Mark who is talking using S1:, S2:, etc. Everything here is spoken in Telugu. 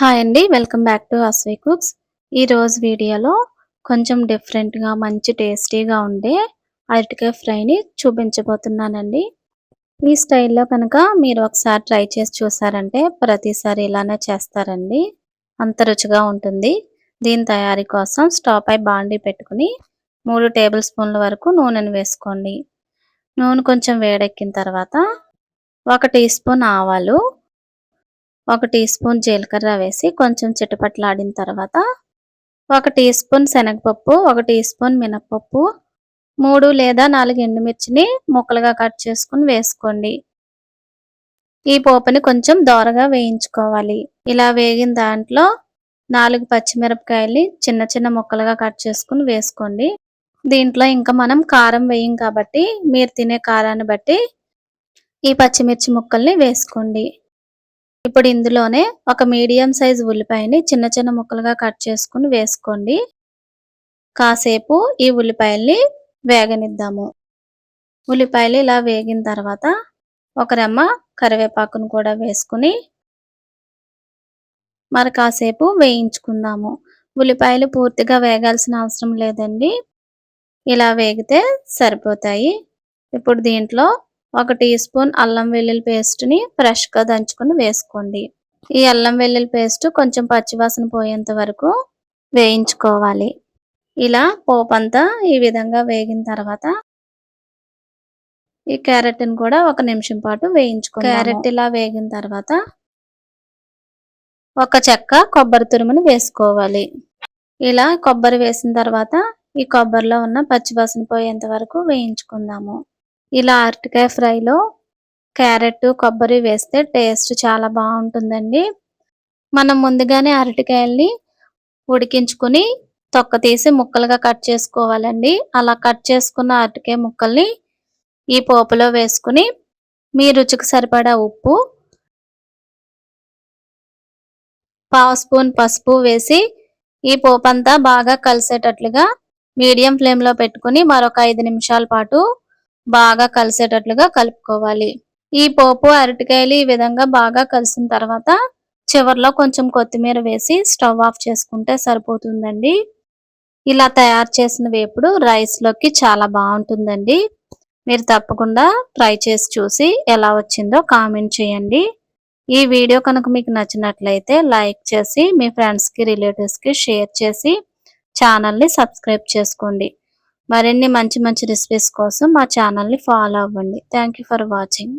S1: హాయ్ అండి welcome back to Aswi cooks ఈరోజు వీడియోలో కొంచెం డిఫరెంట్గా మంచి టేస్టీగా ఉండే అరటికాయ ఫ్రైని చూపించబోతున్నానండి. ఈ స్టైల్లో కనుక మీరు ఒకసారి ట్రై చేసి చూసారంటే ప్రతిసారి ఇలానే చేస్తారండి. అంత రుచిగా ఉంటుంది. దీని తయారీ కోసం స్టవ్ పై బాండీ పెట్టుకుని మూడు టేబుల్ స్పూన్ల వరకు నూనెను వేసుకోండి. నూనె కొంచెం వేడెక్కిన తర్వాత ఒక టీ స్పూన్ ఆవాలు ఒక టీ స్పూన్ జీలకర్ర వేసి కొంచెం చిటపట్లాడిన తర్వాత ఒక టీ స్పూన్ శనగపప్పు ఒక టీ స్పూన్ మినపప్పు మూడు లేదా నాలుగు ఎండుమిర్చిని ముక్కలుగా కట్ చేసుకుని వేసుకోండి. ఈ పోపుని కొంచెం దోరగా వేయించుకోవాలి. ఇలా వేగిన దాంట్లో నాలుగు పచ్చిమిరపకాయలు చిన్న చిన్న ముక్కలుగా కట్ చేసుకుని వేసుకోండి. దీంట్లో ఇంకా మనం కారం వేయం కాబట్టి మీరు తినే కారాన్ని బట్టి ఈ పచ్చిమిర్చి ముక్కల్ని వేసుకోండి. ఇప్పుడు ఇందులోనే ఒక మీడియం సైజ్ ఉల్లిపాయని చిన్న చిన్న ముక్కలుగా కట్ చేసుకుని వేసుకోండి. కాసేపు ఈ ఉల్లిపాయల్ని వేగనిద్దాము. ఉల్లిపాయలు ఇలా వేగిన తర్వాత ఒక రెమ్మ కరివేపాకును కూడా వేసుకుని మరి కాసేపు వేయించుకుందాము. ఉల్లిపాయలు పూర్తిగా వేగాల్సిన అవసరం లేదండి. ఇలా వేగితే సరిపోతాయి. ఇప్పుడు దీంట్లో ఒక టీ స్పూన్ అల్లం వెల్లుల్లి పేస్ట్ని ఫ్రెష్గా దంచుకుని వేసుకోండి. ఈ అల్లం వెల్లుల్లి పేస్ట్ కొంచెం పచ్చివాసన పోయేంత వరకు వేయించుకోవాలి. ఇలా పోపు అంతా ఈ విధంగా వేగిన తర్వాత ఈ క్యారెట్ని కూడా ఒక నిమిషం పాటు వేయించుకో క్యారెట్ ఇలా వేగిన తర్వాత ఒక చెక్క కొబ్బరి తురుముని వేసుకోవాలి. ఇలా కొబ్బరి వేసిన తర్వాత ఈ కొబ్బరిలో ఉన్న పచ్చివాసన పోయేంత వరకు వేయించుకుందాము. ఇలా అరటికాయ ఫ్రైలో క్యారెట్ కొబ్బరి వేస్తే టేస్ట్ చాలా బాగుంటుందండి. మనం ముందుగానే అరటికాయల్ని ఉడికించుకుని తొక్క తీసి ముక్కలుగా కట్ చేసుకోవాలండి. అలా కట్ చేసుకున్న అరటికాయ ముక్కల్ని ఈ పోపులో వేసుకుని మీ రుచికి సరిపడా ఉప్పు పావు స్పూన్ పసుపు వేసి ఈ పోపు అంతా బాగా కలిసేటట్లుగా మీడియం ఫ్లేమ్లో పెట్టుకుని మరొక ఐదు నిమిషాల పాటు బాగా కలిసేటట్లుగా కలుపుకోవాలి. ఈ పోపు అరటికాయలు ఈ విధంగా బాగా కలిసిన తర్వాత చివరిలో కొంచెం కొత్తిమీర వేసి స్టవ్ ఆఫ్ చేసుకుంటే సరిపోతుందండి. ఇలా తయారు చేసిన వేపుడు రైస్లోకి చాలా బాగుంటుందండి. మీరు తప్పకుండా ట్రై చేసి చూసి ఎలా వచ్చిందో కామెంట్ చేయండి. ఈ వీడియో కనుక మీకు నచ్చినట్లయితే లైక్ చేసి మీ ఫ్రెండ్స్కి రిలేటివ్స్కి షేర్ చేసి ఛానల్ని సబ్స్క్రైబ్ చేసుకోండి. మరిన్ని మంచి మంచి రెసిపీస్ కోసం మా ఛానల్ని ఫాలో అవ్వండి. Thank for watching